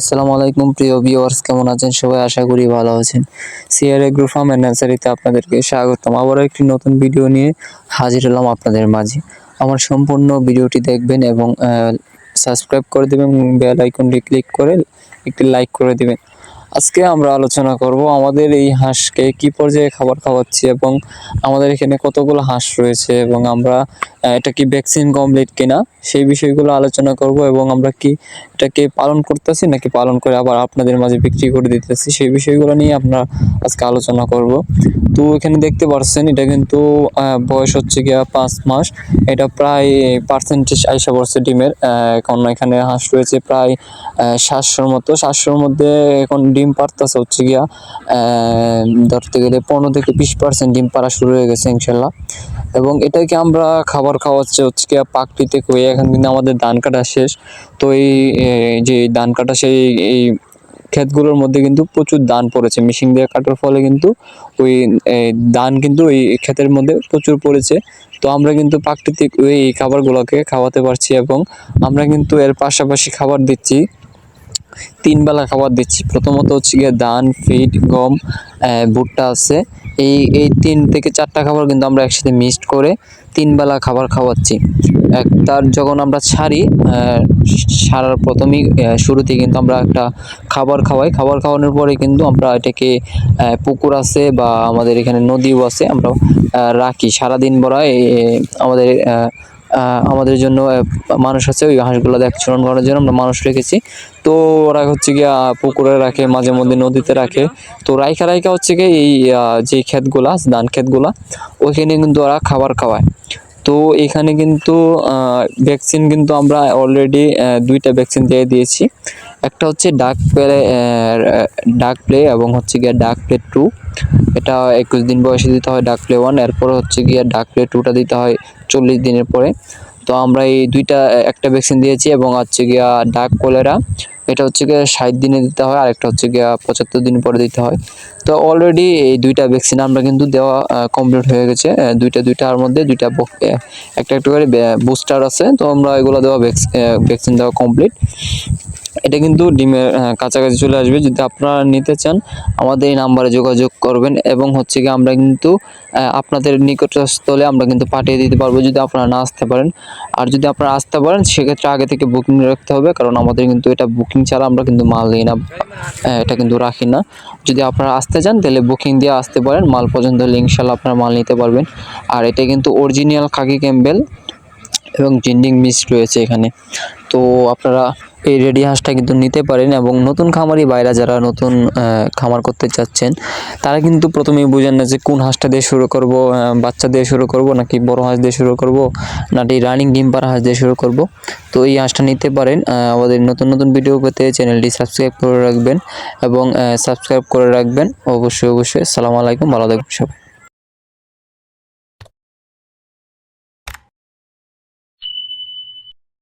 আসসালামু আলাইকুম, প্রিয় ভিউয়ার্স কেমন আছেন? সবাই আশা করি ভালো আছেন। সিআরএ গ্রুপ ফার্ম অ্যান্ড নার্সারিতে আপনাদেরকে স্বাগতম। আবারও একটি নতুন ভিডিও নিয়ে হাজির হলাম আপনাদের মাঝে। আমার সম্পূর্ণ ভিডিওটি দেখবেন এবং সাবস্ক্রাইব করে দেবেন বেল আইকনটি ক্লিক করে একটি লাইক করে দিবেন। আজকে আমরা আলোচনা করব আমাদের এই হাঁসকে কি পর্যায়ে খাবার খাওয়াচ্ছি এবং আমাদের এখানে কতগুলো হাঁস রয়েছে এবং আমরা এটা কি ভ্যাকসিন কমপ্লিট কিনা সেই বিষয়গুলো আলোচনা করব এবং আমরা কি এটাকে পালন করতেছি নাকি পালন করে আবার আপনাদের মাঝে বিক্রি করে দিতেছি সেই বিষয়গুলো নিয়ে আমরা আজকে আলোচনা করব। তো এখানে দেখতে পাচ্ছেন এটা কিন্তু বয়স হচ্ছে গিয়া পাঁচ মাস। এটা প্রায় পার্সেন্টেজ আইসা পড়ছে ডিমের। এখন এখানে হাঁস রয়েছে প্রায় সাতশোর মতো। সাতশোর মধ্যে এখন ডিম পারতেছে হচ্ছে গিয়া ধরতে গেলে পনেরো থেকে বিশ পার্সেন্ট ডিম পাড়া শুরু হয়ে গেছে ইনশাল্লাহ। এবং এটাকে আমরা খাবার খাওয়াচ্ছে হচ্ছে গিয়া পাকটিতে কই এখন কিন্তু আমাদের ধান কাটা শেষ। তো এই যে ধান কাটা সেই, এই ক্ষেতগুলোর মধ্যে কিন্তু প্রচুর ধান পড়েছে। মেশিন দিয়ে কাটার ফলে কিন্তু ওই ধান কিন্তু ওই ক্ষেতের মধ্যে প্রচুর পড়েছে। তো আমরা কিন্তু প্রাকৃতিক ওই খাবারগুলোকে খাওয়াতে পারছি এবং আমরা কিন্তু এর পাশাপাশি খাবার দিচ্ছি। তিন বেলা খাবার দিচ্ছি। প্রথমত হচ্ছে গিয়ে ধান ফিড গম ভুট্টা আছে। এই এই তিন থেকে চারটা খাবার কিন্তু আমরা একসাথে মিক্সড করে তিন বেলা খাবার খাওয়াচ্ছি। তার যখন আমরা ছাড়ি ছাড়ার প্রথমেই আহ, শুরুতেই কিন্তু আমরা একটা খাবার খাওয়াই। খাবার খাওয়ানোর পরে কিন্তু আমরা এটাকে পুকুর আছে বা আমাদের এখানে নদীও আছে আমরা রাখি। সারাদিন ভরা আমাদের আমাদের জন্য মানুষ আছে, ওই হাঁসগুলো দেখচরণ করার জন্য আমরা মানুষ রেখেছি। তো ওরা হচ্ছে গিয়ে পুকুরে রাখে, মাঝে মধ্যে নদীতে রাখে। তো রাইখা রাইখা হচ্ছে গিয়ে এই যে ক্ষেতগুলা, ধান ক্ষেতগুলা, ওইখানে কিন্তু ওরা খাবার খাওয়ায়। তো এখানে কিন্তু ভ্যাকসিন কিন্তু আমরা অলরেডি দুইটা ভ্যাকসিন দিয়ে দিয়েছি। একটা হচ্ছে ডাক প্লে ডাক প্লে এবং হচ্ছে গিয়ে ডাক প্লে টু এটা একুশ দিন বয়সে দিতে হয় ডাক প্লে ওয়ান এরপর হচ্ছে গিয়ে ডাক প্লে টুটা দিতে হয় চল্লিশ দিনের পরে। তো আমরা এই দুইটা একটা ভ্যাকসিন দিয়েছি এবং হচ্ছে গিয়া ডাক কলেরা এটা হচ্ছে গিয়ে ষাট দিনে দিতে হয় আর একটা হচ্ছে গিয়ে পঁচাত্তর দিন পরে দিতে হয়। তো অলরেডি এই দুইটা ভ্যাকসিন আমরা কিন্তু দেওয়া কমপ্লিট হয়ে গেছে দুইটা দুইটার মধ্যে দুইটা একটা একটা করে বুস্টার আছে। তো আমরা এগুলো দেওয়া ভ্যাকসিন দেওয়া কমপ্লিট এটা কিন্তু ডিমের কাছাকাছি চলে আসবে। যদি আপনারা নিতে চান, আমাদের এই নাম্বারে যোগাযোগ করবেন এবং হচ্ছে কি আমরা কিন্তু আপনাদের নিকটস্থলে আমরা কিন্তু পাঠিয়ে দিতে পারব যদি আপনারা না আসতে পারেন। আর যদি আপনারা আসতে পারেন, সেক্ষেত্রে আগে থেকে বুকিং রাখতে হবে, কারণ আমাদের কিন্তু এটা বুকিং ছাড়া আমরা কিন্তু মাল নিই না এটা কিন্তু রাখি না। যদি আপনারা আসতে চান, তাহলে বুকিং দিয়ে আসতে পারেন। মাল পর্যন্ত হলে ইনশাল্লাহ আপনারা মাল নিতে পারবেন। আর এটা কিন্তু অরিজিনাল খাকি ক্যাম্বেল এবং জিন্ডিং মিস রয়েছে এখানে। তো আপনারা এই রেডি হাঁসটা কিন্তু নিতে পারেন এবং নতুন খামারি বাইরা যারা নতুন খামার করতে চাচ্ছেন, তারা কিন্তু প্রথমেই বুঝেন না যে কোন হাঁসটা দিয়ে শুরু করব বাচ্চা দিয়ে শুরু করব নাকি বড় হাঁস দিয়ে শুরু করব, নাকি রানিং ডিম পাড়া হাঁস দিয়ে শুরু করব। তো এই হাঁসটা নিতে পারেন আমাদের নতুন নতুন ভিডিও পেতে চ্যানেলটি সাবস্ক্রাইব করে রাখবেন এবং সাবস্ক্রাইব করে রাখবেন। অবশ্যই অবশ্যই। সালাম আলাইকুম, ভালো থাকবেন সবাই।